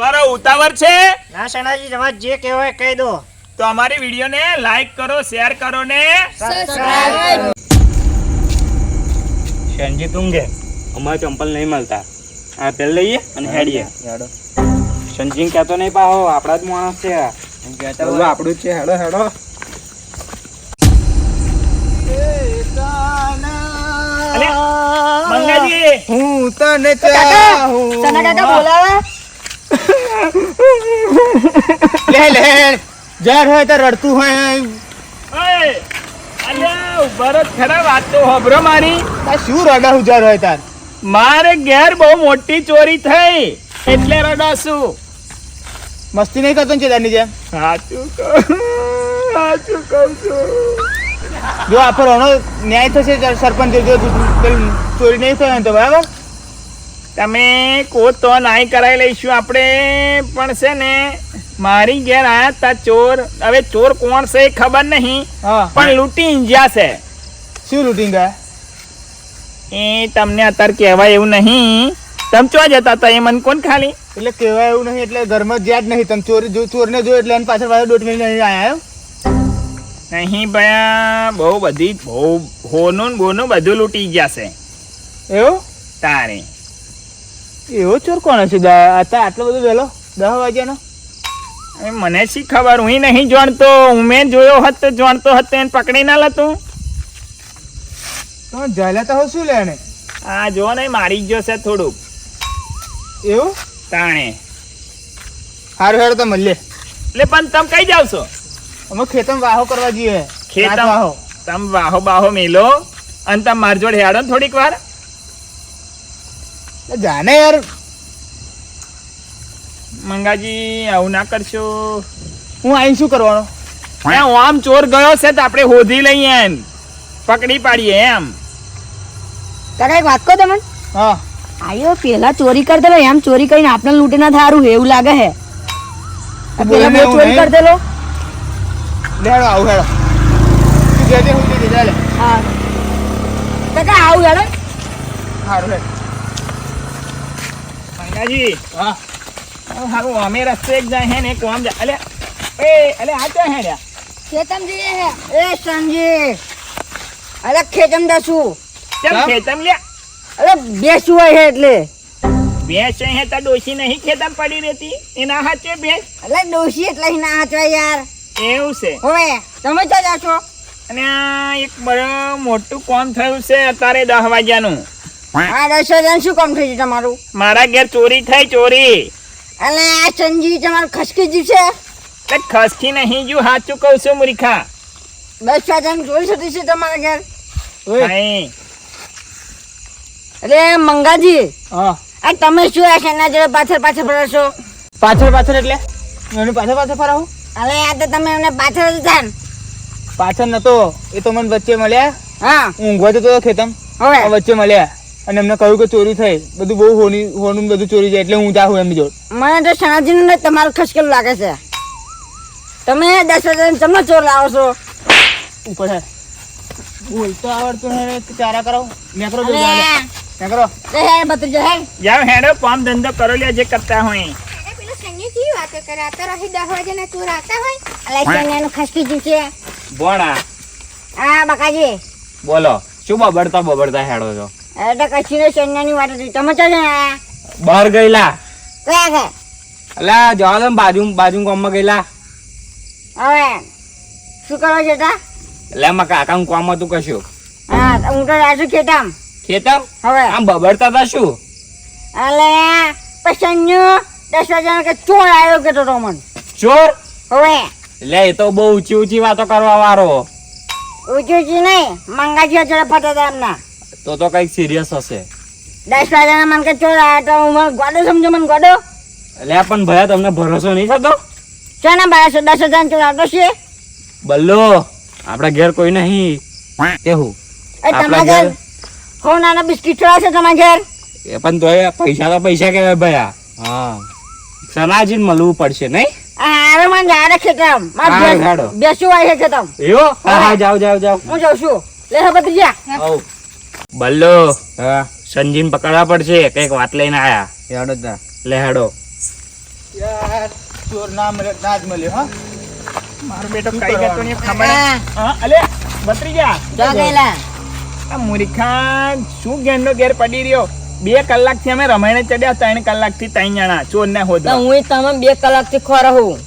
મારો ઉતાવળ છે? ના સણાજી તમારે જે કહેવાય કહી દો. તો અમારી વિડીયોને લાઈક કરો શેર કરો ને સબસ્ક્રાઇબ શેનજી તુંગે અમારે ચંપલ નહીં મળતા. આ પેલ લઈએ અને હેડીએ. હેડો. શનજી કહેતો નહીં પાહો આપણા જ માણસ છે. આપણું જ છે હેડો હેડો. હું તને સના ચાહું. કાકા બોલાવે. લે લે જર હોય તો રડતું હોય. ઓય, અલ્યા ખરા વાત તો હબરો મારી. શું રડા હું જર હોય તાર? મારે ઘેર બહુ મોટી ચોરી થઈ એટલે રડાશું. મસ્તી નહીં કરતો ને ચેદારની જેમ? સાચું સાચું કહું છું. જો આપણો ન્યાય થશે સરપંચ ચોરી નહીં થાય તો બરાબર? તમે કો તો નાઈ કરાવી લઈશું આપણે પણ છે ને મારી ઘેર આયા તા ચોર. હવે ચોર કોણ છે એ ખબર નહીં પણ લૂંટી ગયા છે. શું લૂંટી ગયા? એ તમને અત્યારે કહેવાય એવું નહીં. તમે ચો જતા હતા? એ મન કોણ ખાલી? એટલે કહેવાય એવું નહીં એટલે ઘરમાં જ્યાં જ નહીં. તમે ચોરી જો ચોરને જો એટલે એની પાછળ પાછળ દોઢ મહિને આયા? એમ નહીં ભયા બહુ બધી બહુ હોનું બોનું બધું લૂંટી ગયા છે. એવું? તારે. એવો ચોર કોણ હશે? અત્યારે આટલો બધો વહેલો? દસ વાગ્યાનો? એ મને શી ખબર? હું નહીં જાણતો. હું મેં જોયો હોત તો જાણતો હતો એને પકડી ના લેતું. તો જલે તો શું લે એને આ જો ને મારી ગયો છે થોડુંક. એવું? તાણે. સારું હેડો તો મળીએ એટલે પણ તમે કઈ જાવ છો? અમે ખેતમ વાહો કરવા જઈએ. ખેતમ? વાહો. તમે વાહો બાહો મેલો. અને તમે મારી જોડે હેડો થોડીક વાર. જાને યાર. મંગાજી આવું ના કરશો. હું આઈને શું કરવાનો? આમ ચોર ગયો છે તો આપણે હોધી લઈએ એમ. પકડી પાડીએ એમ. તારે એક વાત કહો તમે હા. આયો પેલા ચોરી કરતેલો એમ ચોરી કરીને આપણે લૂંટે ના થારું એવું લાગે હે. પેલા મેં ચોરી નહીં. કરતેલો લેડો આવું હેડો. તું જે જે હું તે લે હા. કાકા આવું હેડો. સારું હેડ. મંગાજી હા. હારું અમે રસ્તે એક જાય હે ને એક આમ જાય. અલે એ અલે આ તો હેડ્યા? ખેતમ જઈએ હે. એ સંજી. અરે ખેતમ દસું. ચમ કેમ? ખેતમ લે અરે બેસું હોય હે એટલે. ભેંસ હે તો ડોશી નહીં ખેતમ પડી રહેતી. એના હાચે ભેંસ એટલે ડોશી એટલે ના હાચવા યાર. એવું છે. હવે તમે ક્યાં જાશો? અને એક બરો મોટું કોમ થયું છે અત્યારે દસ વાગ્યાનું? આ દસ શું કામ થઈ ગયું તમારું? મારા ઘેર ચોરી થઈ ચોરી. અને આ તમારું ખસકી ગયું છે? ખસકી નહીં જો સાચું કહું છું મૂર્ખા. દસ ચોરી થતી છે તમારા ઘેર? અરે મંગાજી. હા. આ તમે શું આ જોડે પાછળ પાછળ ફરો છો? પાછળ પાછળ એટલે? એની પાછળ પાછળ ફરાવું? અરે આ તો તમે એમને પાછળ હતા પાછળ નતો એ તો મને વચ્ચે મળ્યા. હા. ઊંઘવા જતો ખેતમ. હવે? વચ્ચે મળ્યા. અને એમને કહ્યું કે ચોરી થઈ. બધું બહુ હોની હોનું બધું ચોરી જાય એટલે હું જાઉં એમની જોડ. મને તો સણાજીનું ને તમારું ખસકેલું લાગે છે. તમે દસ હજાર તમે ચોર લાવો છો? ઉપર હે. બોલતો આવડતું હે ચારા કરો. નેકરો જો લે હે બતરી હે. જાઓ હેડો કામ ધંધો કરો લે જે કરતા હોય. બોલો. શું બબડતા બબડતા હેડો છો? તો કચ્છી ને વાત હતી. તમે તો બહાર ગયેલા. કયા છે અલા જવા દો બાજુ બાજુ ગામમાં ગયેલા. હવે શું કરો છો તા? એટલે મારા કાકાનું કોમ હતું કશું. હા હું તો રાજુ ખેતમ. ખેતર હવે. આમ બબડતા હતા શું? અલે પસંદ દસ હજાર કે ચોર આવ્યો કે તો મને. ચોર? હવે. એટલે એ તો બહુ ઊંચી ઊંચી વાતો કરવા વાળો. ઊંચી ઊંચી નહીં મંગાજી જોડે ફરતા એમના. તો તો કંઈક સિરિયસ હશે. દસ હજાર મન કે ચોરા તો હું ગોડો સમજો મને ગોડો. એટલે પણ ભયા તમને ભરોસો નહીં થતો? છે ભાઈ સો દસ હજાર ચોર આવતો છે. બલ્લો આપણા ઘેર કોઈ નહીં. કેવું તમારા ઘેર ઘેર નાના બિસ્કિટ ચોરા છે તમારા ઘેર? એ પણ તોય પૈસા તો પૈસા કહેવાય ભયા. હા. સનાજીને મળવું પડશે નહીં? હવે મને ખેતમ. બેસું આવી છે ખેતમ એવો? હા હા જાઓ જાઓ જાઓ હું જાઉં છું. લે હે ભત્રીજા. આવ. બલ્લો હા. સંજીન પકડવા પડશે કંઈક વાત લઈને આયા. હેડો જ લે હેડો. યાર ચોર નામ ના જ મળ્યો હા? મારો બેટો કઈ ગયો ને ખબર હા. અલે બતરી ગયા? ક્યાં ગયેલા. આ મૂર્ખા શું ગેંડો ઘેર પડી રહ્યો? બે કલાકથી અમે રમાયણે ચડ્યા ત્રણ કલાકથી ત્રણ જણા ચોર ને તો હોદવા હું તમે બે કલાકથી ખો રહું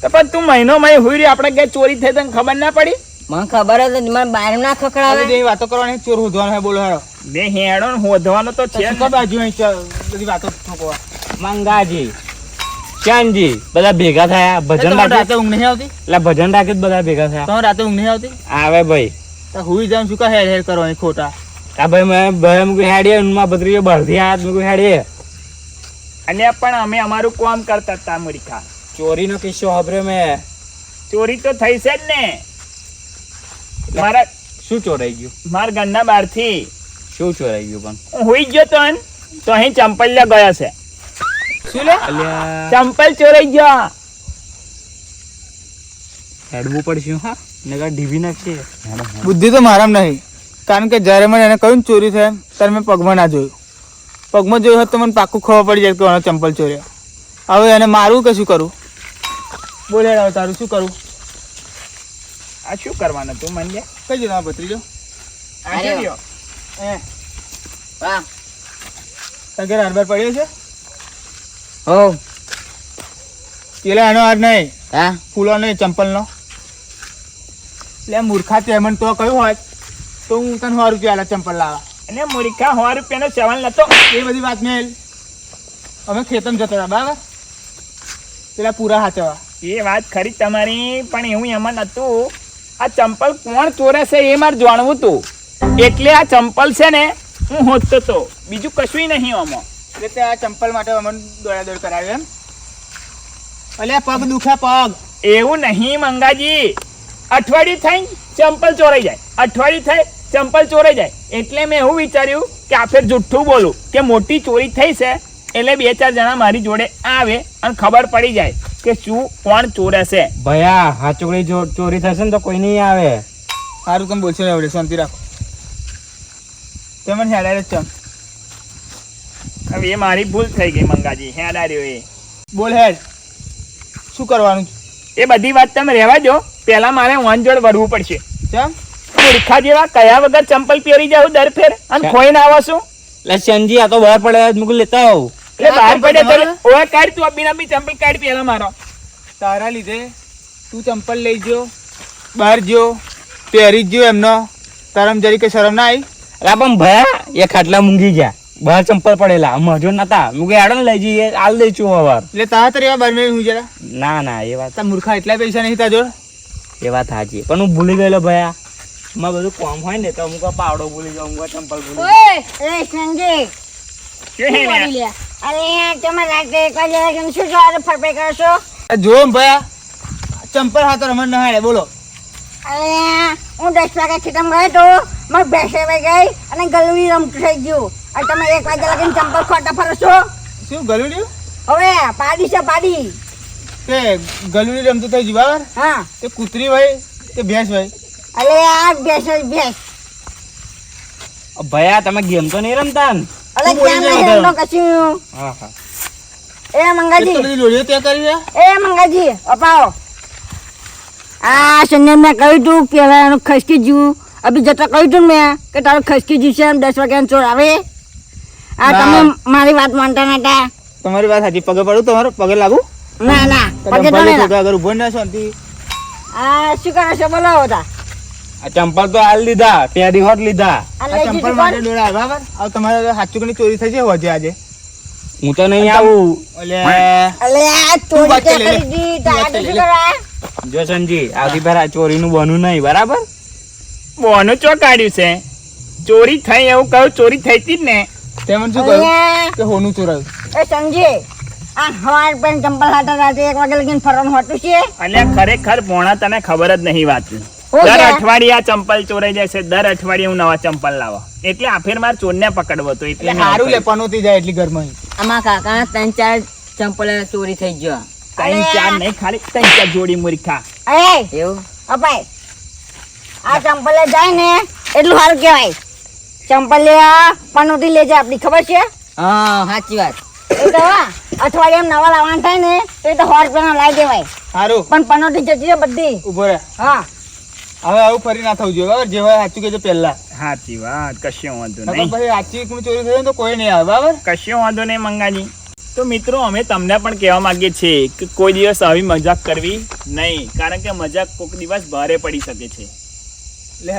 તો પણ તું મહિનો મહિનો હુઈ રહ્યો આપણે ઘેર ચોરી થઈ તને ખબર ના પડી? મને ખબર હતી મને બહાર ના ખકડાવે જે વાતો કરવાની ચોર હોધવાનો હે બોલો હારો બે હેડો ને હોધવાનો તો છે કો બાજુ અહીં બધી વાતો ઠોકવા. મંગાજી શ્યામજી બધા ભેગા થયા ભજન રાખે? રાતે ઊંઘ નહીં આવતી? એટલે ભજન રાખે જ બધા ભેગા થયા. તો રાતે ઊંઘ નહીં આવતી? આવે ભાઈ. તો હુઈ જાઉં શું કા હેર હેર કરવાની ખોટા? આ ભાઈ મેં ભાઈ મુકું હેડીએ ઉનમાં બદરીએ બળધી આયા. મુકું હેડીએ. અને પણ અમે અમારું કામ કરતા હતા મૂર્ખા ચોરીનો કિસ્સો હબરે મેં. ચોરી તો થઈ છે જ ને. મારા શું ચોરાઈ ગયું? મારા ઘરના બહારથી. શું ચોરાઈ ગયું પણ? હું હુઈ ગયો તો તો અહીં ચંપલિયા ગયા છે. શું લે ચંપલ ચોરાઈ ગયા. હેડવું પડશે હા. નગર ઢીવી નાખશે. બુદ્ધિ તો મારામાં નહીં. કારણ કે જ્યારે મને એને કહ્યું ને ચોરી થાય ત્યારે મેં પગમાં ના જોયું. પગમાં જોયું હોત તો મને પાક્કું ખબર પડી જાય કે ચંપલ ચોર્યો. હવે એને મારવું કે શું કરું? બોલે હવે તારું શું કરું? આ શું કરવાનું તું મને કઈ જતા ભત્રીજો આ શું રહ્યો? એ. વાહ. તગેર હારબાર પડ્યો છે? હો. પેલા એનો હાર નહીં હા? ફૂલો નહીં ચંપલનો. એટલે મૂર્ખા તે મને તો કયું હોત તો હું તને સો રૂપિયા આલા ચંપલ લાવા. અને મૂર્ખા સો રૂપિયાનો સેવન નતો. એ બધી વાત નહીં અમે ખેતમ જતા હતા બરાબર? પેલા પૂરા હાચવા એ વાત ખરી તમારી પણ એવું એમાં નતું. આ ચંપલ કોણ ચોરે છે એ મારે જાણવું તું. એટલે આ ચંપલ છે ને હું હોતતો તો. બીજું કશું નહીં આમાં. એટલે તે આ ચંપલ માટે અમને દોડા દોડ કરાવ્યું એમ. અલ્યા પગ દુખે પગ. એવું નહીં મંગાજી. અઠવાડિયું થઈ ચંપલ ચોરાઈ જાય. અઠવાડિયું થાય ચંપલ ચોરાઈ જાય. એટલે મેં એવું વિચાર્યું કે આ ફેર જુઠ્ઠું બોલું. કે મોટી ચોરી થઈ છે એટલે બે ચાર જણા મારી જોડે આવે અને ખબર પડી જાય. કે શું કોણ ચોરે છે? ભયા હા ચોરી ચોરી થશે ને તો કોઈ નહીં આવે. સારું તમે બોલશો ને હવે શાંતિ રાખો. તે મને હેડાય ચમ હવે એ મારી ભૂલ થઈ ગઈ મંગાજી. હેડા રહ્યો એ. બોલ હેડ. શું કરવાનું એ બધી વાત તમે રહેવા દો. પહેલા મારે વન જોડ વળવું પડશે. ચમ મૂર્ખા જેવા કયા વગર ચંપલ પહેરી જાવ દર ફેર? અને ખોઈને આવો છું એટલે સંજી આ તો બહાર પડે મૂકી લેતા આવું. એટલે બહાર પડે તો ઓય કાઢ તું અબીના બી ચંપલ કાઢ પેલા મારો. તારા લીધે તું ચંપલ લઈ જો બહાર જો પહેરી જ ગયો એમનો. તારામ જરી કે શરમ ના આવી અલા પણ ભયા એ ખાટલા મૂંઘી ગયા. બહાર ચંપલ પડેલા. મજો નતા. હું હેડો ને લઈ જઈએ આલ દઈશું હવાર. એટલે તારા તો એવા બાર હું જરા? ના ના એ વાત તા મૂર્ખા એટલા પૈસા નહીં તા જોડ? એ વાત સાચી. પણ હું ભૂલી ગયેલો ભયા. માં બધું કોમ હોય ને તો અમુક પાવડો ભૂલી જાઉં અમુક ચંપલ ભૂલી જાઉં. એ સંજય જો ભયા ચંપલ હાથ રમણ નહાડે બોલો. અરે હું દસ વાગે ખેતમ ગયો તો મારે ભેંસે વહી ગઈ અને ગલુડી રમતું થઈ ગયું. અને તમે એક વાગે લાગીને ચંપલ ખોટા ફરો છો? શું ગલુડ્યું હવે પાડી છે પાડી. તે ગલુડી રમતું થઈ જીવાબર હા. તે કૂતરી ભાઈ તે ભેંસ ભાઈ અરે આ ભેંસ ભેંસ. ભયા તમે ગેમ તો નહીં રમતા ને? અરે કેમ નહીં વધારે. કશું? હા હા. એ મંગાજી. બધી જોડીઓ ત્યાં કરી એ મંગાજી અપાવો. આ સંજય મેં કહ્યું તું પેલા એનું ખસકી જીવું અભી જતા કહ્યું તું મેં કે તારું ખસકી જીવશે એમ દસ વાગ્યાનો ચોર આવે. આ તમે મારી વાત માનતા નતા. તમારી વાત સાચી. પગે પડું તમારો? પગે લાગુ? ના ના. પગે તો નહીં આગળ ઊભો ના શાંતિ આ શું કરો છો? બોલો હતા આ ચંપલ તો હાલ લીધા પેરી હોટ લીધા. આ ચંપલ માટે? દોડા બરાબર? આવ તમારે સાચું કની ચોરી થઈ છે હોજે આજે. હું તો નહીં આવું. ચોરી વાત વાત જો સંજી આવતી ફેર આ ચોરીનું બનું નહીં બરાબર? બોનું ચો કાઢ્યું છે? ચોરી થઈ એવું કહું ચોરી થઈ હતી જ ને. તે મને શું કહ્યું? કે હોનું ચોરાયું. એ સંજી આ હવાર પણ ચંપલ હાટા રાતે એક વાગે લગીને ફરવાનું હોતું છે? અને ખરેખર પોણા તને ખબર જ નહીં વાતની હો દર. અઠવાડિયે આ ચંપલ ચોરાઈ જાય છે. દર અઠવાડિયે હું નવા ચંપલ લાવો. એટલે આ ફેર મારે ચોરને પકડવો હતો એટલે સારું લે કર્યું. પનોતી જાય એટલી ઘરમાં આમાં કાકા ત્રણ ચાર ચંપલ ચોરી થઈ ગયો. ત્રણ ચાર નહીં ખાલી ત્રણ ચાર જોડી મૂર્ખા. એ એવું? અપાય આ ચંપલે જાય ને એટલું સારું કહેવાય. ચંપલ પનોતી લેજે આપણી ખબર છે? હા. સાચી વાત. એ તો અઠવાડિયામાં નવા લાવવાના થાય ને તો એ તો હોર પેલા લાવી દેવાય. સારું પણ પનોટી જતી બધી. ઊભો રહે. હા. હવે આવું ફરી ના થવું જોઈએ બરાબર? જે હોય સાચું કહેજો પહેલા. સાચી વાત કશો વાંધો નહીં. પછી સાચી એકમાં ચોરી થઈ તો કોઈ નહીં આવે બરાબર? કશો વાંધો નહીં મંગાજી. તો મિત્રો અમે તમને પણ કહેવા માંગીએ છીએ કે કોઈ દિવસ આવી મજાક કરવી નહીં કારણ કે મજાક કોઈક દિવસ ભારે પડી શકે છે. લે